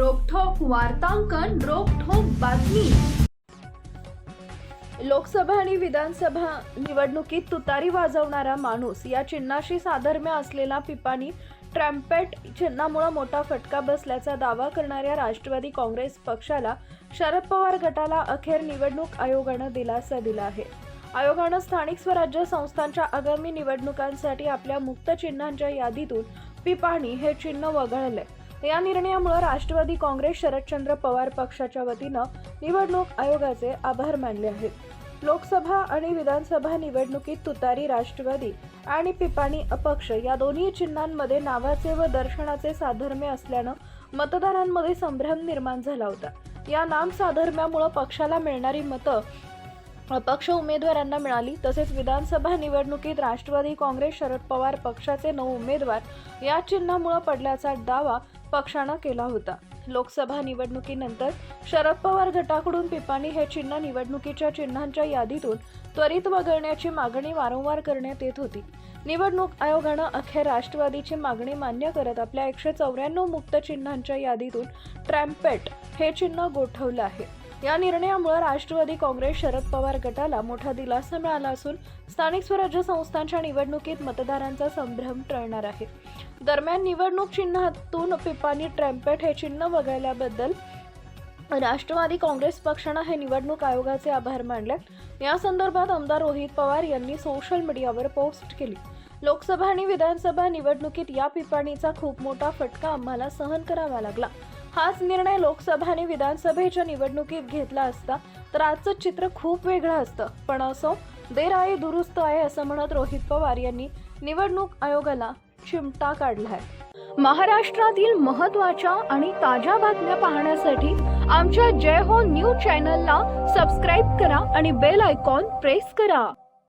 वार्तांकन रोखोक बातमी. लोकसभा आणि विधानसभा निवडणुकीत तुतारी वाजवणारा माणूस या चिन्हाशी साधर्म्य असलेला पिपाणी ट्रॅम्पेट चिन्हामुळे मोठा फटका बसल्याचा दावा करणाऱ्या राष्ट्रवादी काँग्रेस पक्षाला शरद पवार गटाला अखेर निवडणूक आयोगानं दिलासा दिला आहे. आयोगानं स्थानिक स्वराज्य संस्थांच्या आगामी निवडणुकांसाठी आपल्या मुक्त चिन्हांच्या यादीतून पिपाणी हे चिन्ह वगळलंय. या निर्णयामुळे राष्ट्रवादी काँग्रेस शरदचंद्र पवार पक्षाच्या वतीनं निवडणूक आयोगाचे आभार मानले आहेत. लोकसभा आणि विधानसभा निवडणुकीत तुतारी राष्ट्रवादी आणि पिपाणी अपक्ष या दोन्ही चिन्हांमध्ये नावाचे व दर्शनाचे साधर्म्य असल्यानं मतदारांमध्ये संभ्रम निर्माण झाला होता. या नाम साधर्म्यामुळे पक्षाला मिळणारी मतं अपक्ष उमेदवारांना मिळाली तसेच विधानसभा निवडणुकीत राष्ट्रवादी काँग्रेस शरद पवार पक्षाचे नऊ उमेदवार या चिन्हामुळे पडल्याचा दावा पक्षानं केला होता. लोकसभा निवडणुकीनंतर शरद पवार गटाकडून पिपाणी हे चिन्ह निवडणुकीच्या चिन्हांच्या यादीतून त्वरित वगळण्याची मागणी वारंवार करण्यात येत होती. निवडणूक आयोगानं अखेर राष्ट्रवादीची मागणी मान्य करत आपल्या एकशे चौऱ्याण्णव मुक्त चिन्हांच्या यादीतून ट्रॅम्पेट हे चिन्ह गोठवलं आहे. या निर्णयामुळे राष्ट्रवादी काँग्रेस शरद पवार गटाला मोठा दिलासा मिळाला असून स्थानिक स्वराज्य संस्थांच्या निवडणुकीत मतदारांचा संभ्रम टळणार आहे. दरम्यान निवडणूक चिन्हातून पिपाणी ट्रॅम्पेट हे चिन्ह वगळल्याबद्दल राष्ट्रवादी काँग्रेस पक्षानं हे निवडणूक आयोगाचे आभार मानले. या संदर्भात आमदार रोहित पवार यांनी सोशल मीडियावर पोस्ट केली. लोकसभा आणि विधानसभा निवडणुकीत या पिपाणीचा खूप मोठा फटका आम्हाला सहन करावा लागला. हाच निर्णय लोकसभा आणि विधानसभेच्या निवडणुकीत घेतला असता तर आजचं चित्र खूप वेगळं असतं. पण असो देर आहे दुरुस्त आहे असं म्हणत रोहित पवार यांनी निवडणूक आयोगाला चिमटा काढलाय. महाराष्ट्रातील महत्त्वाच्या आणि ताज्या बातम्या पाहण्यासाठी आमच्या जय हो न्यूज चॅनलला सबस्क्राईब करा आणि बेल आयकॉन प्रेस करा.